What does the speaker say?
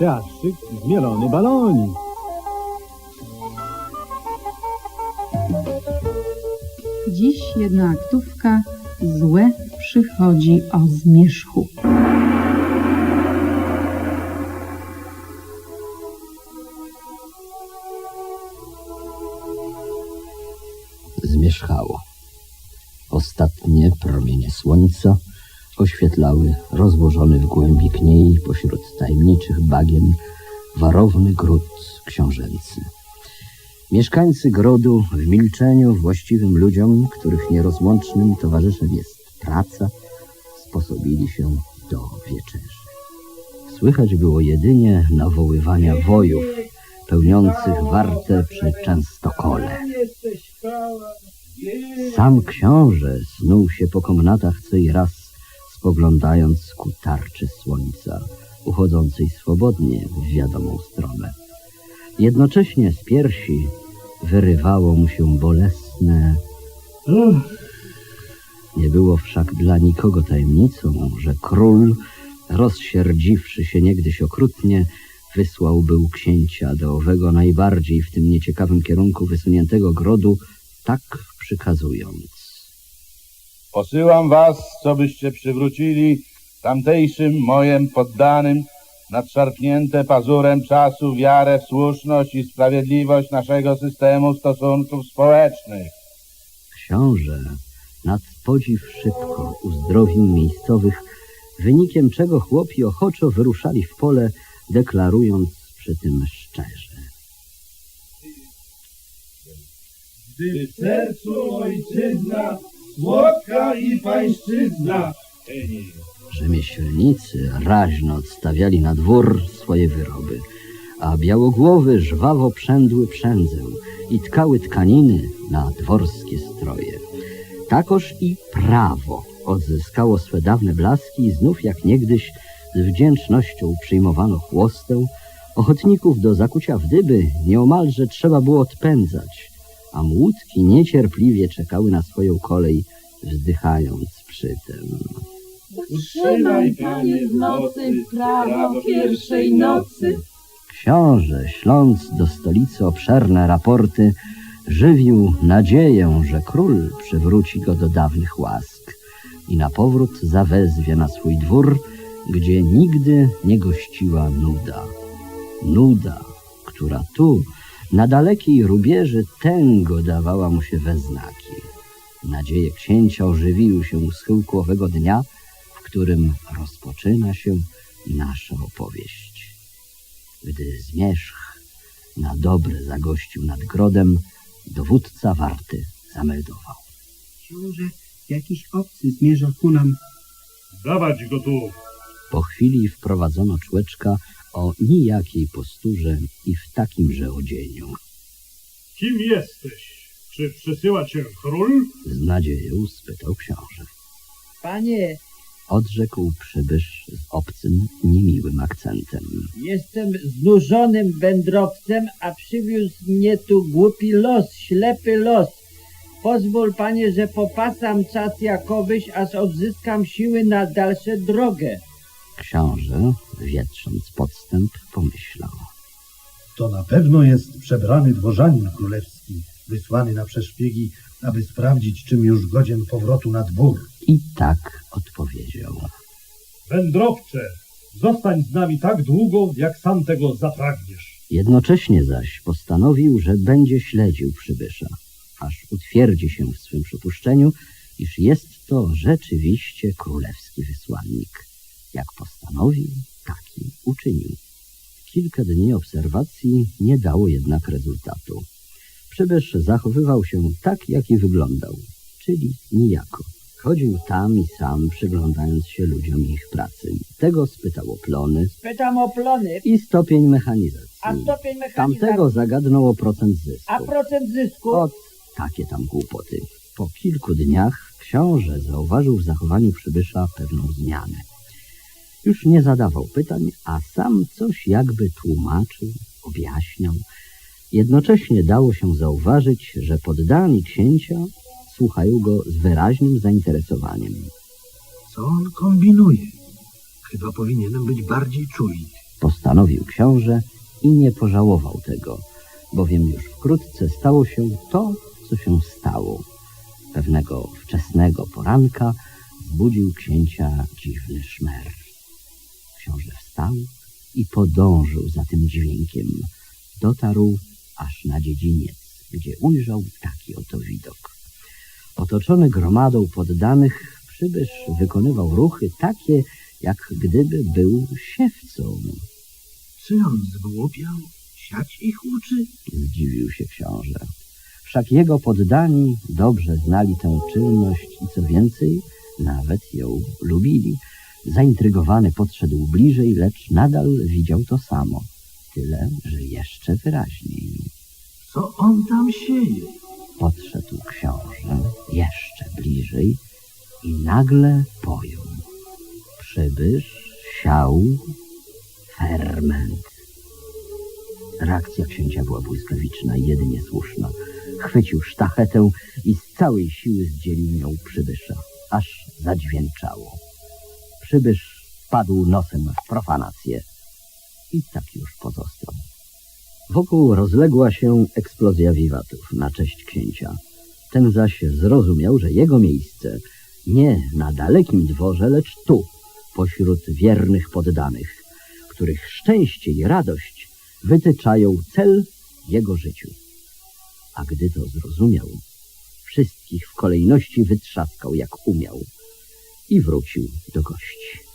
teatrzyk zmielony balonik. Dziś jednoaktówka Złe przychodzi o zmierzchu. zmierzchało. Ostatnie promienie słońca oświetlały rozłożony w głębi kniei pośród tajemniczych bagien warowny gród książęcy. Mieszkańcy grodu w milczeniu właściwym ludziom, których nierozłącznym towarzyszem jest praca, sposobili się do wieczerzy. Słychać było jedynie nawoływania wojów pełniących wartę przy Częstokole. Sam książę snuł się po komnatach co i raz, spoglądając ku tarczy słońca, uchodzącej swobodnie w wiadomą stronę. Jednocześnie z piersi wyrywało mu się bolesne... Nie było wszak dla nikogo tajemnicą, że król, rozsierdziwszy się niegdyś okrutnie, wysłał był księcia do owego najbardziej w tym nieciekawym kierunku wysuniętego grodu, tak przykazując. Posyłam was, co byście przywrócili tamtejszym moim poddanym nadszarpnięte pazurem czasu wiarę w słuszność i sprawiedliwość naszego systemu stosunków społecznych. Książę nad podziw szybko uzdrowił miejscowych, wynikiem czego chłopi ochoczo wyruszali w pole, deklarując przy tym szczerze. Gdy w sercu ojczyzna, słodka i pańszczyzna. Rzemieślnicy raźno odstawiali na dwór swoje wyroby, a białogłowy żwawo przędły przędzę i tkały tkaniny na dworskie stroje. Takoż i prawo odzyskało swe dawne blaski i znów jak niegdyś z wdzięcznością przyjmowano chłostę, ochotników do zakucia wdyby nieomalże trzeba było odpędzać, a młódki niecierpliwie czekały na swoją kolej, wzdychając przy tym. Utrzymaj, Panie, w mocy prawo pierwszej nocy. Książę, śląc do stolicy obszerne raporty, żywił nadzieję, że król przywróci go do dawnych łask i na powrót zawezwie na swój dwór, gdzie nigdy nie gościła nuda. Nuda, która tu, na dalekiej rubieży, tęgo dawała mu się we znaki. Nadzieje księcia ożywiły się u schyłku owego dnia, w którym rozpoczyna się nasza opowieść. Gdy zmierzch na dobre zagościł nad grodem, dowódca warty zameldował. Książę, jakiś obcy zmierza ku nam. Dawać go tu. Po chwili wprowadzono człeczka o nijakiej posturze i w takimże odzieniu. Kim jesteś? Czy przysyła cię król? Z nadzieją spytał książę. Panie, Odrzekł przybysz z obcym, niemiłym akcentem. jestem znużonym wędrowcem, a przywiózł mnie tu głupi los, ślepy los. Pozwól, panie, że popasam czas jakowyś, aż odzyskam siły na dalszą drogę. Książę, wietrząc podstęp, pomyślał. To na pewno jest przebrany dworzanin królewski, wysłany na przeszpiegi, aby sprawdzić, czym już godzien powrotu na dwór. I tak odpowiedział. Wędrowcze, zostań z nami tak długo, jak sam tego zapragniesz. Jednocześnie zaś postanowił, że będzie śledził przybysza, aż utwierdzi się w swym przypuszczeniu, iż jest to rzeczywiście królewski wysłannik. Jak postanowił, taki uczynił. Kilka dni obserwacji nie dało jednak rezultatu. Przybysz zachowywał się tak, jak i wyglądał, czyli nijako. Chodził tam i sam, przyglądając się ludziom i ich pracy. Tego spytał o plony Pytam o plony, i stopień mechanizacji. a stopień mechanizacji, Tamtego zagadnął o procent zysku. a procent zysku. Ot, takie tam głupoty. Po kilku dniach książę zauważył w zachowaniu przybysza pewną zmianę. Już nie zadawał pytań, a sam coś jakby tłumaczył, objaśniał. Jednocześnie dało się zauważyć, że poddani księcia słuchają go z wyraźnym zainteresowaniem. Co on kombinuje? Chyba powinienem być bardziej czujny. postanowił książę i nie pożałował tego, bowiem już wkrótce stało się to, co się stało. Pewnego wczesnego poranka zbudził księcia dziwny szmer. Wstał i podążył za tym dźwiękiem. Dotarł aż na dziedziniec, gdzie ujrzał taki oto widok. Otoczony gromadą poddanych, przybysz wykonywał ruchy takie, jak gdyby był siewcą. Czy on zgłupiał? Siać ich uczy? Zdziwił się książę. Wszak jego poddani dobrze znali tę czynność i co więcej, nawet ją lubili. Zaintrygowany podszedł bliżej, lecz nadal widział to samo. Tyle, że jeszcze wyraźniej. Co on tam sieje? Podszedł książę jeszcze bliżej i nagle pojął. Przybysz siał ferment. Reakcja księcia była błyskawiczna i jedynie słuszna. Chwycił sztachetę i z całej siły zdzielił nią przybysza, aż zadźwięczało. Przybysz padł nosem w profanację i tak już pozostał. Wokół rozległa się eksplozja wiwatów na cześć księcia. Ten zaś zrozumiał, że jego miejsce nie na dalekim dworze, lecz tu, pośród wiernych poddanych, których szczęście i radość wytyczają cel jego życiu. A gdy to zrozumiał, wszystkich w kolejności wytrzaskał jak umiał i wrócił do gości.